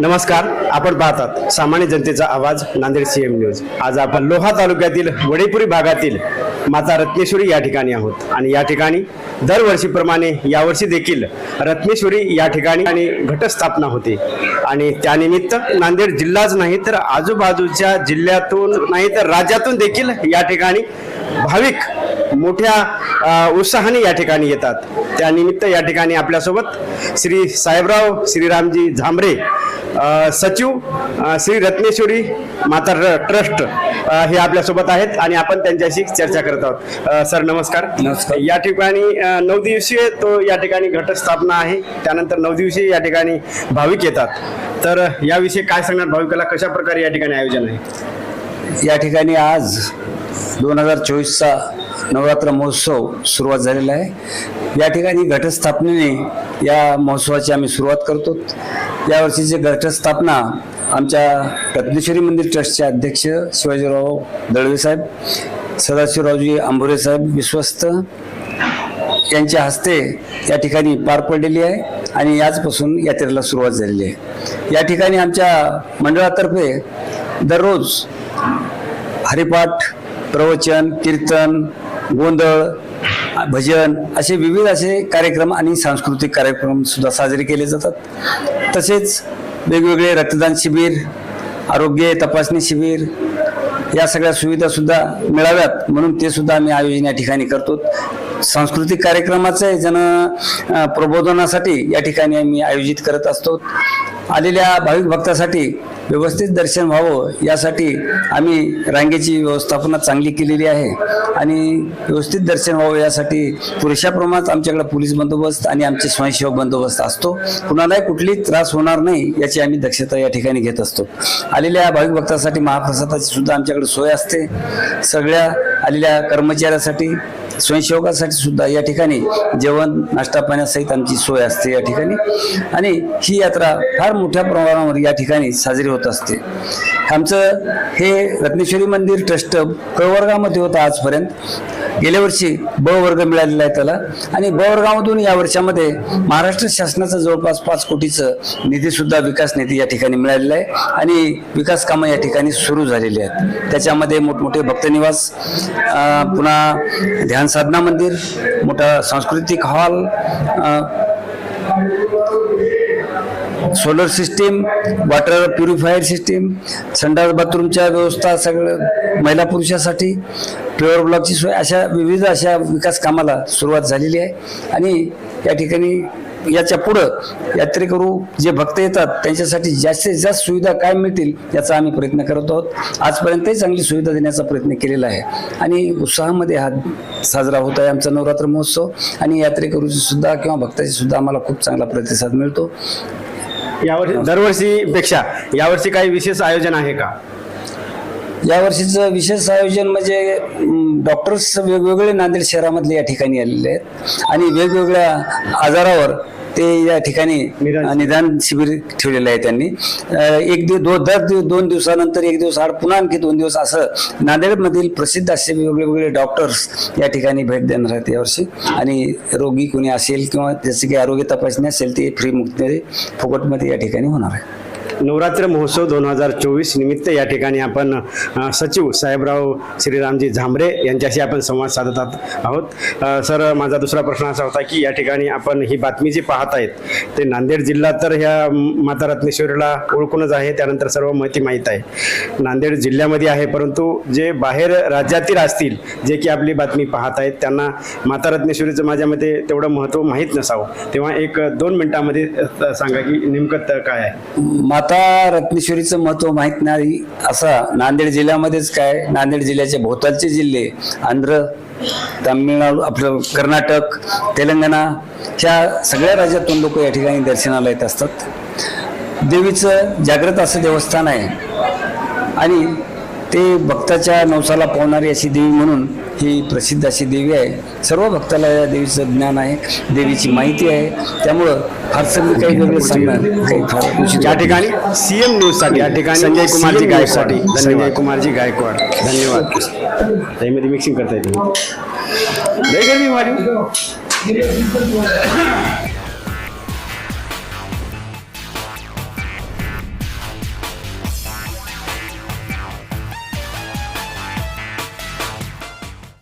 नमस्कार आपण पाहतात सामान्य जनतेचा आवाज नांदेड सीएम न्यूज आज आपण लोहा तालुक्यातील वडेपुरी भागातील माता रत्नेश्वरी या ठिकाणी आहोत. आणि या ठिकाणी दरवर्षीप्रमाणे यावर्षी देखील रत्नेश्वरी या ठिकाणी आणि घटस्थापना होते. आणि त्यानिमित्त नांदेड जिल्हाच नाही तर आजूबाजूच्या जिल्ह्यातून नाही तर राज्यातून देखील या ठिकाणी भाविक मोठ्या उत्साहाने या ठिकाणी येतात. त्यानिमित्त या ठिकाणी आपल्यासोबत श्री साहेबराव श्रीरामजी झांबरे सचिव श्री रत्नेश्वरी माता ट्रस्ट हे आपल्यासोबत आहेत आणि आपण त्यांच्याशी चर्चा करत आहोत. सर नमस्कार. नमस्कार. या ठिकाणी नऊ दिवसीय तो या ठिकाणी घटस्थापना आहे. त्यानंतर नऊ दिवसीय या ठिकाणी भाविक येतात. तर याविषयी काय सांगणार भाविकाला? कशा प्रकारे या ठिकाणी आयोजन आहे? या ठिकाणी आज दोन हजार चोवीसचा नवरात्र महोत्सव सुरुवात झालेला आहे. या ठिकाणी घटस्थापनेने या महोत्सवाची आम्ही सुरुवात करतो. यावर्षीची घटस्थापना आमच्या रत्नेश्वरी मंदिर ट्रस्टचे अध्यक्ष शिवाजीराव दळवे साहेब सदाशिवरावजी आंबोरे साहेब विश्वस्त यांच्या हस्ते या ठिकाणी पार पडलेली आहे आणि याचपासून यात्रेला सुरुवात झालेली आहे. या ठिकाणी आमच्या मंडळातर्फे दररोज हरिपाठ प्रवचन कीर्तन गोंधळ भजन असे विविध असे कार्यक्रम आणि सांस्कृतिक कार्यक्रम सुद्धा साजरे केले जातात. तसेच वेगवेगळे रक्तदान शिबिर आरोग्य तपासणी शिबिर या सगळ्या सुविधा सुद्धा मिळाव्यात म्हणून ते सुद्धा आम्ही आयोजन या ठिकाणी करतो. सांस्कृतिक कार्यक्रमाचे जन प्रबोधनासाठी या ठिकाणी आम्ही आयोजित करत असतो. आलेल्या भाविक भक्तासाठी व्यवस्थित दर्शन व्हावं यासाठी आम्ही रांगेची व्यवस्थापना चांगली केलेली आहे. आणि व्यवस्थित दर्शन व्हावं यासाठी पुरेशा प्रमाणात आमच्याकडे पोलीस बंदोबस्त आणि आमचे स्वयंसेवक बंदोबस्त असतो. कुणालाही कुठलीही त्रास होणार नाही याची आम्ही दक्षता या ठिकाणी घेत असतो. आलेल्या भाविक भक्तासाठी महाप्रसादाची सुद्धा आमच्याकडे सोय असते. सगळ्या आलेल्या कर्मचाऱ्यासाठी स्वयंसेवकासाठी सुद्धा या ठिकाणी जेवण नाश्ता पाण्यासहित आमची सोय असते या ठिकाणी. आणि ही यात्रा फार मोठ्या प्रमाणावर या ठिकाणी साजरी होत असते. आमचं हे रत्नेश्वरी मंदिर ट्रस्ट कळवर्गामध्ये होतं आजपर्यंत. गेल्या वर्षी ब वर्ग मिळालेला आहे त्याला. आणि ब वर्गामधून या वर्षामध्ये महाराष्ट्र शासनाचं जवळपास पाच कोटीचं निधी सुद्धा विकास निधी या ठिकाणी मिळालेला आहे. आणि विकास कामं या ठिकाणी सुरू झालेली आहेत. त्याच्यामध्ये मोठमोठे भक्तनिवास पुन्हा ध्यान साधना मंदिर मोठा सांस्कृतिक hall solar system water purifier system संडास बाथरूमच्या व्यवस्था सगळं महिला पुरुषासाठी प्युअर ब्लॉकची सोय अशा विविध अशा विकास कामाला सुरुवात झालेली आहे. आणि या ठिकाणी याच्या पुढं यात्रेकरू जे भक्त येतात त्यांच्यासाठी जास्तीत जास्त सुविधा काय मिळतील याचा आम्ही प्रयत्न करत आहोत. आजपर्यंतही चांगली सुविधा देण्याचा प्रयत्न केलेला आहे. आणि उत्साहामध्ये हा साजरा होत आहे आमचा नवरात्र महोत्सव. आणि यात्रेकरूची सुद्धा किंवा भक्ताची सुद्धा आम्हाला खूप चांगला प्रतिसाद मिळतो. यावर्षी दरवर्षीपेक्षा यावर्षी काही विशेष आयोजन आहे का? या वर्षीचं विशेष आयोजन म्हणजे डॉक्टर्स वेगवेगळे नांदेड शहरामधले या ठिकाणी आलेले आहेत. आणि वेगवेगळ्या आजारावर ते या ठिकाणी निदान शिबिर. ठेवलेलं आहे त्यांनी. एक दिवस दो दर दिव दोन दिवसानंतर एक दिवस आड पुन्हा आणखी दोन दिवस असं नांदेडमधील प्रसिद्ध असे वेगवेगळे डॉक्टर्स या ठिकाणी भेट देणार आहेत यावर्षी आणि रोगी कोणी असेल किंवा त्याची काही आरोग्य तपासणी असेल ते फ्री मुक्तमध्ये फुकटमध्ये या ठिकाणी होणार आहे. नवरात्र महोत्सव दोन हजार चोवीस निमित्त या ठिकाणी आपण सचिव साहेबराव श्रीरामजी झांबरे यांच्याशी आपण संवाद साधत आहोत. सर माझा दुसरा प्रश्न असा होता की या ठिकाणी आपण ही बातमी जी पाहत आहेत ते नांदेड जिल्हा तर ह्या माता रत्नेश्वरीला ओळखूनच आहे त्यानंतर सर्व माहिती माहीत आहे. नांदेड जिल्ह्यामध्ये आहे परंतु जे बाहेर राज्यातील असतील जे की आपली बातमी पाहत आहेत त्यांना माता रत्नेश्वरीचं माझ्या मते तेवढं महत्त्व माहीत नसावं. तेव्हा एक दोन मिनिटामध्ये सांगा की नेमकं काय आहे? माता आता रत्नेश्वरीचं महत्त्व माहीत नाही. असा नांदेड जिल्ह्यामध्येच काय? नांदेड जिल्ह्याचे भोवतालचे जिल्हे आंध्र तामिळनाडू आपलं कर्नाटक तेलंगणा ह्या सगळ्या राज्यातून लोक या ठिकाणी दर्शनाला येत असतात. देवीचं जागृत असं देवस्थान आहे. आणि ते भक्ताच्या नवसाला पावणारी अशी देवी म्हणून ही प्रसिद्ध अशी देवी आहे. सर्व भक्ताला या देवीचं ज्ञान आहे देवीची माहिती आहे. त्यामुळं फारसं मी काही वेगळं सांगणार काही फार या ठिकाणी सीएम न्यूजसाठी या ठिकाणी संजय कुमारजी CM News साठी. गायकवाड. संजय कुमारजी गायकवाड. धन्यवाद. त्यामध्ये मिक्सिंग करता येते. गरमी